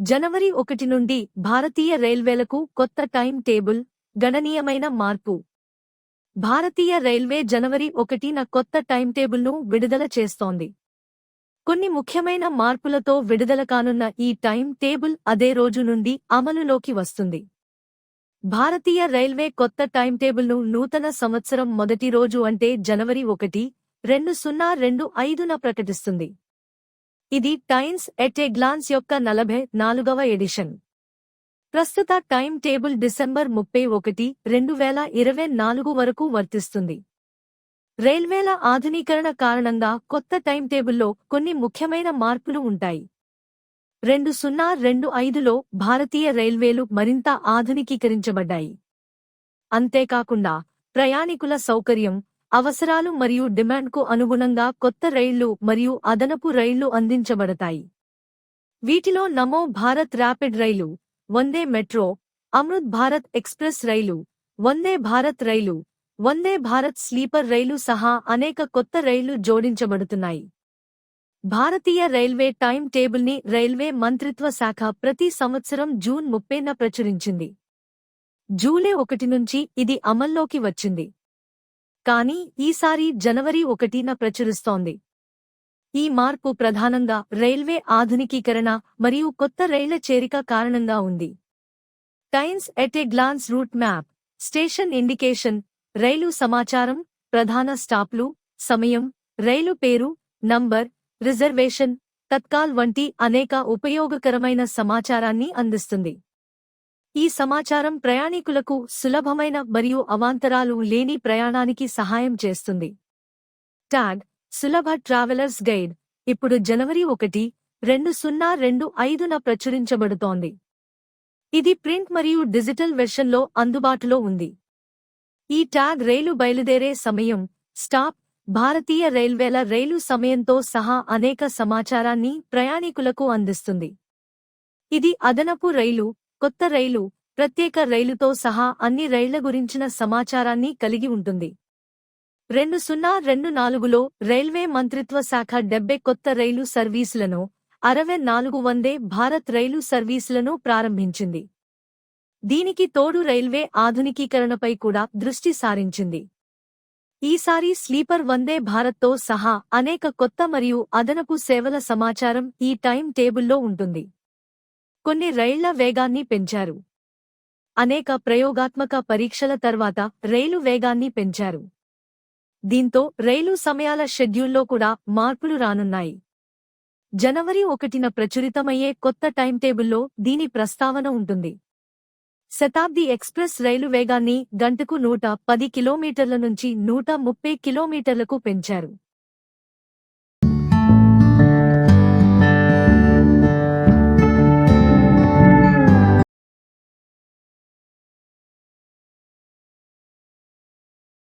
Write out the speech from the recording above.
జనవరి ఒకటి నుండి భారతీయ రైల్వేలకు కొత్త టైం టేబుల్ గణనీయమైన మార్పు. భారతీయ రైల్వే జనవరి ఒకటిన కొత్త టైం టేబుల్ను విడుదల చేస్తోంది. కొన్ని ముఖ్యమైన మార్పులతో విడుదల కానున్న ఈ టైం టేబుల్ అదే రోజు నుండి అమలులోకి వస్తుంది. భారతీయ రైల్వే కొత్త టైం టేబుల్ను నూతన సంవత్సరం మొదటి రోజు అంటే జనవరి ఒకటి రెండు సున్నా రెండు ఐదున ప్రకటిస్తుంది. ఇది టైమ్స్ ఎట్ ఏ గ్లాన్స్ యొక్క నలభై నాలుగవ ఎడిషన్. ప్రస్తుత టైం టేబుల్ డిసెంబర్ ముప్పై ఒకటి రెండు వేల ఇరవై నాలుగు వరకు వర్తిస్తుంది. రైల్వేల ఆధునీకరణ కారణంగా కొత్త టైం టేబుల్లో కొన్ని ముఖ్యమైన మార్పులు ఉంటాయి. రెండు సున్నా రెండు ఐదులో భారతీయ రైల్వేలు మరింత ఆధునికీకరించబడ్డాయి. అంతేకాకుండా ప్రయాణికుల సౌకర్యం అవసరాలు మరియు డిమాండ్కు అనుగుణంగా కొత్త రైళ్ళు మరియు అదనపు రైళ్ళు అందించబడతాయి. వీటిలో Namo Bharat rapid rail Vande metro Amrit Bharat express rail Vande Bharat rail Vande Bharat sleeper rail సహా అనేక కొత్త రైళ్ళు జోడించబడుతున్నాయి. భారతీయ రైల్వే టైం టేబుల్ని రైల్వే మంత్రిత్వ శాఖ ప్రతి సంవత్సరం జూన్ ముప్పైన ప్రచురించింది. జూలై ఒకటి నుంచి ఇది అమల్లోకి వచ్చింది. కానీ ఈసారి జనవరి ఒకటిన ప్రచురిస్తోంది. ఈ మార్పు ప్రధానంగా రైల్వే ఆధునికీకరణ మరియు కొత్త రైళ్ళ చేరిక కారణంగా ఉంది. Times at a glance route map station indication rail సమాచారం ప్రధాన స్టాప్లు సమయం రైలు పేరు నంబర్ రిజర్వేషన్ తత్కాల్ వంటి అనేక ఉపయోగకరమైన సమాచారాన్ని అందిస్తుంది. ఈ సమాచారం ప్రయాణికులకు సులభమైన మరియు అవాంతరాలు లేని ప్రయాణానికి సహాయం చేస్తుంది. ట్యాగ్ సులభ ట్రావెలర్స్ గైడ్ ఇప్పుడు జనవరి ఒకటి రెండు సున్నా రెండు ఐదున ప్రచురించబడుతోంది. ఇది ప్రింట్ మరియు డిజిటల్ వెర్షన్లో అందుబాటులో ఉంది. ఈ ట్యాగ్ రైలు బయలుదేరే సమయం స్టాప్ భారతీయ రైల్వేల రైలు సమయంతో సహా అనేక సమాచారాన్ని ప్రయాణికులకు అందిస్తుంది. ఇది అదనపు రైలు కొత్త రైలు ప్రత్యేక రైలుతో సహా అన్ని రైళ్ళ గురించిన సమాచారాన్ని కలిగి ఉంటుంది. రెండు సున్నా రెండు నాలుగులో రైల్వే మంత్రిత్వ శాఖ డెబ్బై కొత్త రైలు సర్వీసులను అరవై నాలుగు వందే భారత్ రైలు సర్వీసులను ప్రారంభించింది. దీనికి తోడు రైల్వే ఆధునికీకరణపై కూడా దృష్టి సారించింది. ఈసారి స్లీపర్ వందే భారత్తో సహా అనేక కొత్త మరియు అదనపు సేవల సమాచారం ఈ టైం టేబుల్లో ఉంటుంది. కొన్ని రైళ్ళ వేగాన్ని పెంచారు. అనేక ప్రయోగాత్మక పరీక్షల తర్వాత రైలు వేగాన్ని పెంచారు. దీంతో రైలు సమయాల షెడ్యూల్లో కూడా మార్పులు రానున్నాయి. జనవరి ఒకటిన ప్రచురితమయ్యే కొత్త టైం టేబుల్లో దీని ప్రస్తావన ఉంటుంది. శతాబ్ది ఎక్స్ప్రెస్ రైలు వేగాన్ని గంటకు నూట పది కిలోమీటర్ల నుంచి నూట ముప్పై కిలోమీటర్లకు పెంచారు.